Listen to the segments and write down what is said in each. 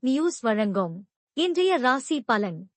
News வழங்கும். இன்றைய ராசி பலன்.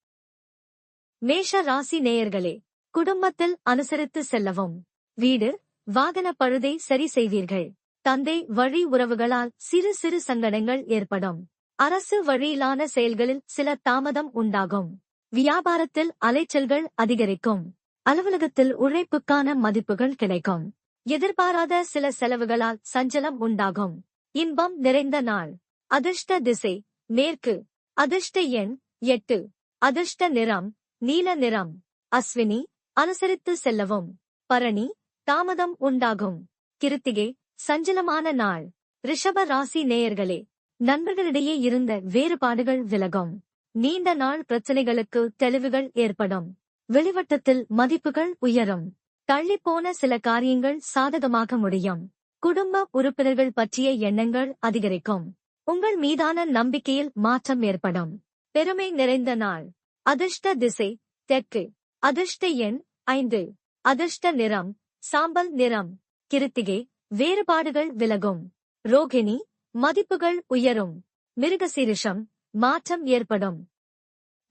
மேஷ ராசி நேயர்களே குடும்பத்தில் அனுசரித்து செல்லவும். வீடு வாகன பழுதை சரி செய்வீர்கள். தந்தை வழி உறவுகளால் சிறு சிறு சங்கடங்கள் ஏற்படும். அரசு வழியிலான செயல்களில் சில தாமதம் உண்டாகும். வியாபாரத்தில் அலைச்சல்கள் அதிகரிக்கும். அலுவலகத்தில் உழைப்புக்கான மதிப்புகள் கிடைக்கும். எதிர்பாராத சில செலவுகளால் சஞ்சலம் உண்டாகும். இன்பம் நிறைந்த நாள். அதிர்ஷ்ட திசை மேற்கு அதிர்ஷ்ட எண் எட்டு. அதிர்ஷ்ட நிறம் நீல நிறம். அஸ்வினி அனுசரித்து செல்லவும். பரணி தாமதம் உண்டாகும். கிருத்திகை சஞ்சலமான நாள். ரிஷப ராசி நேயர்களே நண்பர்களிடையே இருந்த வேறுபாடுகள் விலகும். நீண்ட நாள் பிரச்சனைகளுக்கு தெளிவுகள் ஏற்படும். வெளிவட்டத்தில் மதிப்புகள் உயரும். தள்ளிப்போன சில காரியங்கள் சாதகமாக முடியும். குடும்ப உறுப்பினர்கள் பற்றிய எண்ணங்கள் அதிகரிக்கும். உங்கள் மீதான நம்பிக்கையில் மாற்றம் ஏற்படும். பெருமை நிறைந்த நாள். அதிர்ஷ்ட திசை தெற்கு. அதிர்ஷ்ட எண் ஐந்து. அதிர்ஷ்ட நிறம் சாம்பல் நிறம். கிருத்திகை வேறுபாடுகள் விலகும். ரோகிணி மதிப்புகள் உயரும். மிருகசீரிஷம் மாற்றம் ஏற்படும்.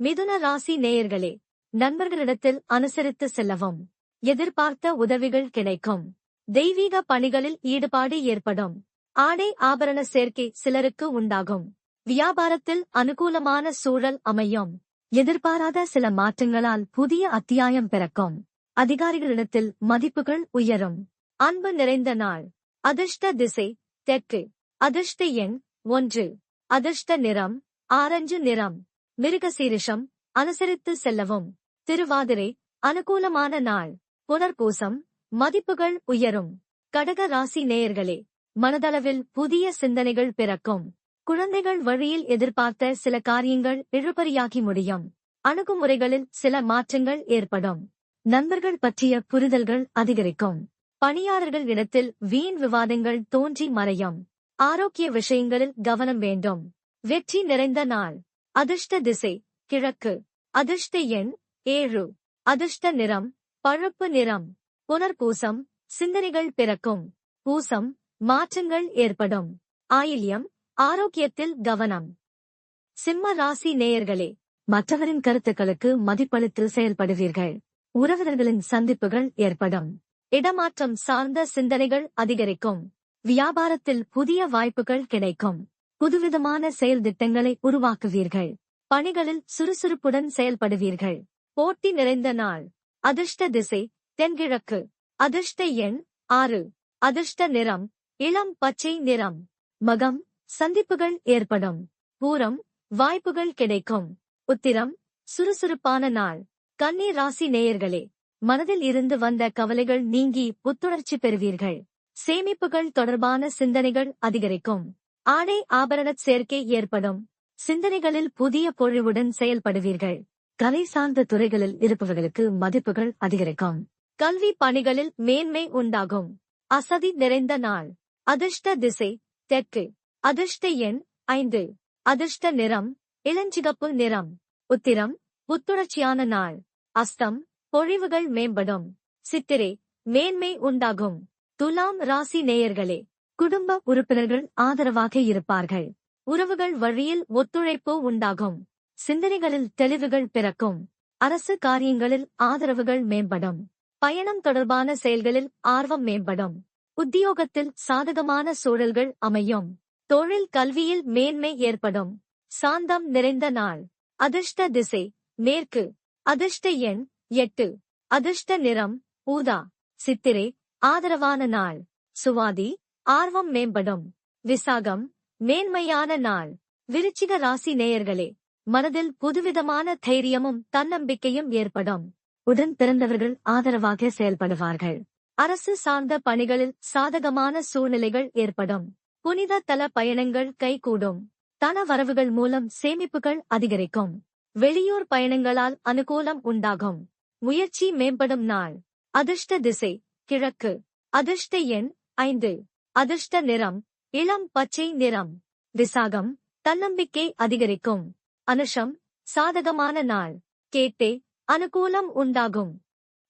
மிதுன ராசி நேயர்களே நண்பர்களிடத்தில் அனுசரித்து செல்லவும். எதிர்பார்த்த உதவிகள் கிடைக்கும். தெய்வீக பணிகளில் ஈடுபாடு ஏற்படும். ஆடை ஆபரண சேர்க்கை சிலருக்கு உண்டாகும். வியாபாரத்தில் அனுகூலமான சூழல் அமையும். எதிர்பாராத சில மாற்றங்களால் புதிய அத்தியாயம் பிறக்கும். அதிகாரிகளிடத்தில் மதிப்புகள் உயரும். அன்பு நிறைந்த நாள். அதிர்ஷ்ட திசை தெற்கு. அதிர்ஷ்ட எண் ஒன்று. அதிர்ஷ்ட நிறம் ஆரஞ்சு நிறம். மிருகசீரிஷம் அனுசரித்து செல்லவும். திருவாதிரை அனுகூலமான நாள். புனர்பூசம் மதிப்புகள் உயரும். கடக ராசி நேயர்களே மனதளவில் புதிய சிந்தனைகள் பிறக்கும். குழந்தைகள் வழியில் எதிர்பார்த்த சில காரியங்கள் இழுபறியாகி முடியும். அணுகுமுறைகளில் சில மாற்றங்கள் ஏற்படும். நண்பர்கள் பற்றிய புரிதல்கள் அதிகரிக்கும். பணியாளர்கள் இடத்தில் வீண் விவாதங்கள் தோன்றி மறையும். ஆரோக்கிய விஷயங்களில் கவனம் வேண்டும். வெற்றி நிறைந்த நாள். அதிர்ஷ்ட திசை. கிழக்கு. அதிர்ஷ்ட எண். ஏழு. அதிர்ஷ்ட நிறம். பழுப்பு நிறம். புனர்பூசம். சிந்தனைகள் பிறக்கும். பூசம். மாற்றங்கள் ஏற்படும். ஆயில்யம் ஆரோக்கியத்தில் கவனம். சிம்ம ராசி நேயர்களே மற்றவரின் கருத்துக்களுக்கு மதிப்பளித்து செயல்படுவீர்கள். உறவினர்களின் சந்திப்புகள் ஏற்படும். இடமாற்றம் சார்ந்த சிந்தனைகள் அதிகரிக்கும். வியாபாரத்தில் புதிய வாய்ப்புகள் கிடைக்கும். புதுவிதமான செயல் திட்டங்களை உருவாக்குவீர்கள். பணிகளில் சுறுசுறுப்புடன் செயல்படுவீர்கள். போட்டி நிறைந்த நாள். அதிர்ஷ்ட திசை தென்கிழக்கு. அதிர்ஷ்ட எண் ஆறு. அதிர்ஷ்ட நிறம் இளம் பச்சை நிறம். மகம் சந்திப்புகள் ஏற்படும். பூரம் வாய்ப்புகள் கிடைக்கும். உத்திரம் சுறுசுறுப்பான நாள். கன்னி ராசி நேயர்களே மனதில் இருந்து வந்த கவலைகள் நீங்கி புத்துணர்ச்சி பெறுவீர்கள். சேமிப்புகள் தொடர்பான சிந்தனைகள் அதிகரிக்கும். ஆடை ஆபரண சேர்க்கை ஏற்படும். சிந்தனைகளில் புதிய பொழிவுடன் செயல்படுவீர்கள். கலை சார்ந்த துறைகளில் இருப்பவர்களுக்கு மதிப்புகள் அதிகரிக்கும். கல்வி பணிகளில் மேன்மை உண்டாகும். அசதி நிறைந்த நாள். அதிர்ஷ்ட திசை தெற்கு. அதிர்ஷ்ட எண் ஐந்து. அதிர்ஷ்ட நிறம் இளஞ்சிகப்பு நிறம். உத்திரம் புத்துணர்ச்சியான நாள். அஸ்தம் பொழிவுகள் மேம்படும். சித்திரை மேன்மை உண்டாகும். துலாம் ராசி நேயர்களே குடும்ப உறுப்பினர்கள் ஆதரவாக இருப்பார்கள். உறவுகள் வழியில் ஒத்துழைப்பு உண்டாகும். சிந்தனைகளில் தெளிவுகள் பிறக்கும். அரசு காரியங்களில் ஆதரவுகள் மேம்படும். பயணம் தொடர்பான செயல்களில் ஆர்வம் மேம்படும். உத்தியோகத்தில் சாதகமான சூழல்கள் அமையும். தொழில் கல்வியில் மேன்மை ஏற்படும். சாந்தம் நிறைந்த நாள். அதிர்ஷ்ட திசை. மேற்கு. அதிர்ஷ்ட எண் எட்டு. அதிர்ஷ்ட நிறம் ஊதா. சித்திரை. ஆதரவான நாள். சுவாதி. ஆர்வம் மேம்படும். விசாகம். மேன்மையான நாள். விருச்சிக ராசி நேயர்களே மனதில் புதுவிதமான தைரியமும் தன்னம்பிக்கையும் ஏற்படும். உடன் பிறந்தவர்கள் ஆதரவாக செயல்படுவார்கள். அரசு சார்ந்த பணிகளில் சாதகமான சூழ்நிலைகள் ஏற்படும். புனித தல பயணங்கள் கைகூடும். தன வரவுகள் மூலம் சேமிப்புகள் அதிகரிக்கும். வெளியூர் பயணங்களால் அனுகூலம் உண்டாகும். முயற்சி மேம்படும் நாள். அதிர்ஷ்ட திசை கிழக்கு. அதிர்ஷ்ட எண் ஐந்து. அதிர்ஷ்ட நிறம் இளம் பச்சை நிறம். விசாகம் தன்னம்பிக்கை அதிகரிக்கும். அனுஷம் சாதகமான நாள். கேட்டே அனுகூலம் உண்டாகும்.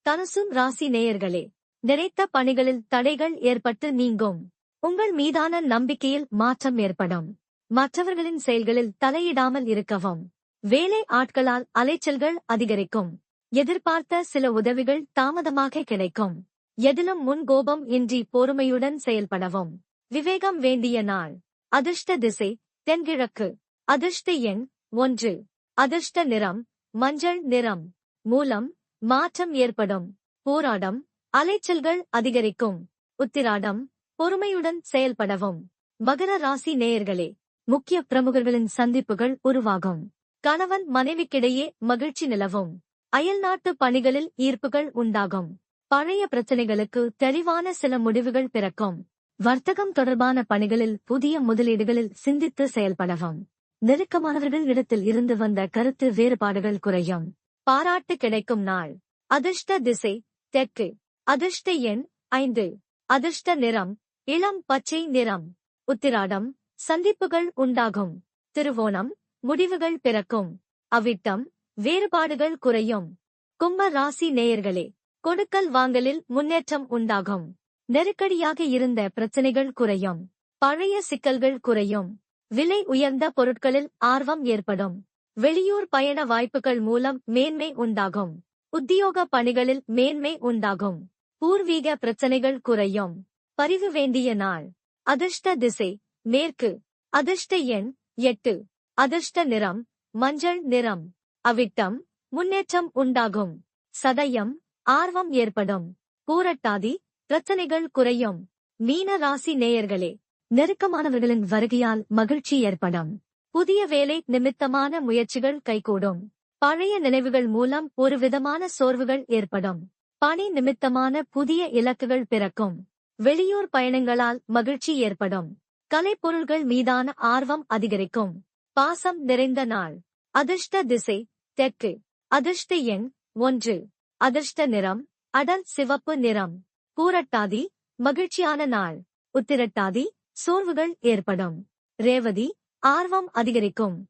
தனுசும் ராசி நேயர்களே நிறைத்த பணிகளில் தடைகள் ஏற்பட்டு நீங்கும். உங்கள் மீதான நம்பிக்கையில் மாற்றம் ஏற்படும். மற்றவர்களின் செயல்களில் தலையிடாமல் இருக்கவும். வேலை ஆட்களால் அலைச்சல்கள் அதிகரிக்கும். எதிர்பார்த்த சில உதவிகள் தாமதமாக கிடைக்கும். எதிலும் முன் கோபம் இன்றி பொறுமையுடன் செயல்படவும். விவேகம் வேண்டிய நாள். அதிர்ஷ்ட திசை தென்கிழக்கு. அதிர்ஷ்ட எண் ஒன்று. அதிர்ஷ்ட நிறம் மஞ்சள் நிறம். மூலம் மாற்றம் ஏற்படும். போராடம் அலைச்சல்கள் அதிகரிக்கும். உத்திராடம் பொறுமையுடன் செயல்படவும். மகர ராசி நேயர்களே முக்கிய பிரமுகர்களின் சந்திப்புகள் உருவாகும். கணவன் மனைவிக்கிடையே மகிழ்ச்சி நிலவும். அயல்நாட்டு பணிகளில் ஈர்ப்புகள் உண்டாகும். பழைய பிரச்சனைகளுக்கு தெளிவான சில முடிவுகள் பிறக்கும். வர்த்தகம் தொடர்பான பணிகளில் புதிய முதலீடுகளில் சிந்தித்து செயல்படவும். நெருக்கமானவர்கள் இடத்தில் இருந்து வந்த கருத்து வேறுபாடுகள் குறையும். பாராட்டு கிடைக்கும் நாள். அதிர்ஷ்ட திசை தெற்கு. அதிர்ஷ்ட எண் ஐந்து. அதிர்ஷ்ட நிறம் இளம் பச்சை நிறம். உத்திராடம் சந்திப்புகள் உண்டாகும். திருவோணம் முடிவுகள் பிறக்கும். அவிட்டம் வேறுபாடுகள் குறையும். கும்ப ராசி நேயர்களே கொடுக்கல் வாங்கலில் முன்னேற்றம் உண்டாகும். நெருக்கடியாக இருந்த பிரச்சனைகள் குறையும். பழைய சிக்கல்கள் குறையும். விலை உயர்ந்த பொருட்களில் ஆர்வம் ஏற்படும். வெளியூர் பயண வாய்ப்புகள் மூலம் மேன்மை உண்டாகும். உத்தியோக பணிகளில் மேன்மை உண்டாகும். பூர்வீக பிரச்சனைகள் குறையும். பரிவு வேண்டிய நாள். அதிர்ஷ்ட திசை. மேற்கு. அதிர்ஷ்ட எண். எட்டு. அதிர்ஷ்ட நிறம். மஞ்சள் நிறம். அவிட்டம். முன்னேற்றம் உண்டாகும். சதயம். ஆர்வம் ஏற்படும். பூரட்டாதி. பிரச்சனைகள் குறையும். மீன ராசி நேயர்களே நெருக்கமானவர்களின் வருகையால் மகிழ்ச்சி ஏற்படும். புதிய வேலை நிமித்தமான முயற்சிகள் கைகூடும். பழைய நினைவுகள் மூலம் ஒரு விதமான சோர்வுகள் ஏற்படும். பணி நிமித்தமான புதிய இலக்குகள் பிறக்கும். வெளியூர் பயணங்களால் மகிழ்ச்சி ஏற்படும். கலைப்பொருள்கள் மீதான ஆர்வம் அதிகரிக்கும். பாசம் நிறைந்த நாள். அதிர்ஷ்ட திசை தெற்கு. அதிர்ஷ்ட எண் ஒன்று. அதிர்ஷ்ட நிறம் அடல் சிவப்பு நிறம். பூரட்டாதி மகிழ்ச்சியான நாள். உத்திரட்டாதி சோர்வுகள் ஏற்படும். ரேவதி ஆர்வம் அதிகரிக்கும்.